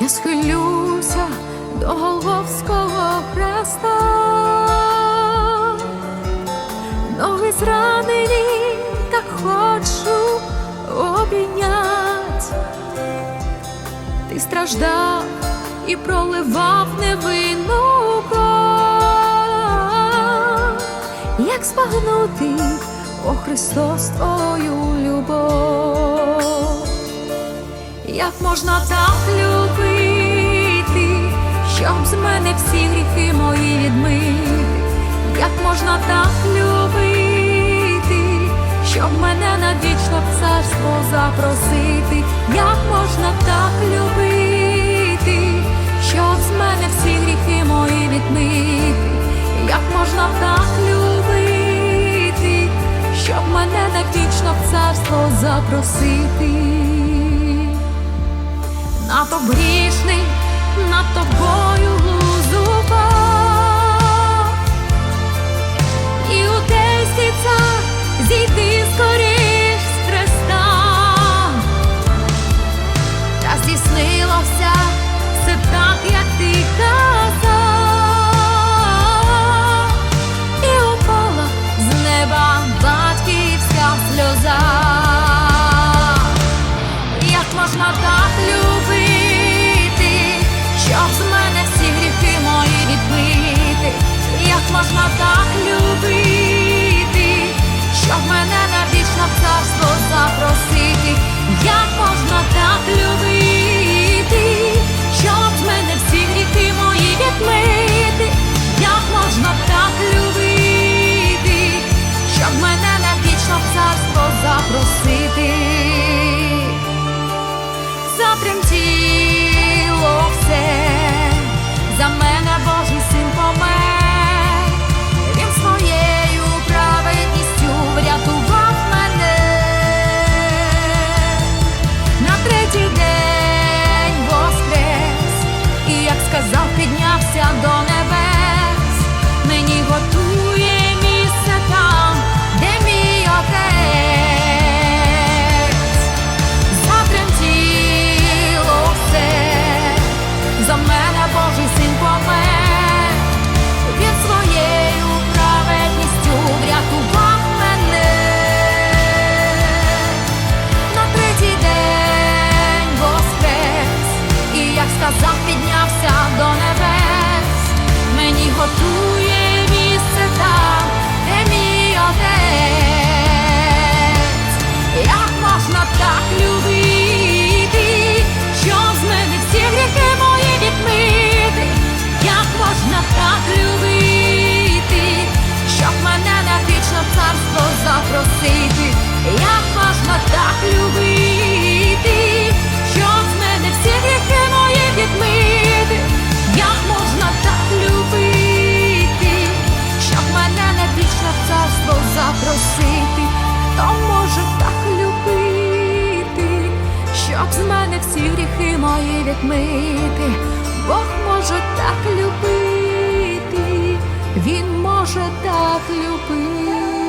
Я схилюся до Голговського хреста, ноги зранені, так хочу обійнять. Ти страждав і проливав невинну кров. Як збагнути, о Христос, твою любов? Як можна так любити, щоб з мене всі гріхи мої відмити? Як можна так любити, щоб мене навічно в царство запросити? Як можна так любити, щоб з мене всі гріхи мої відмити? Як можна так любити, щоб мене навічно в царство запросити? Надто грішний, над тобою можна так любити, можна так любити, щоб з мене всі гріхи мої відмити? Бог може так любити, Він може так любити.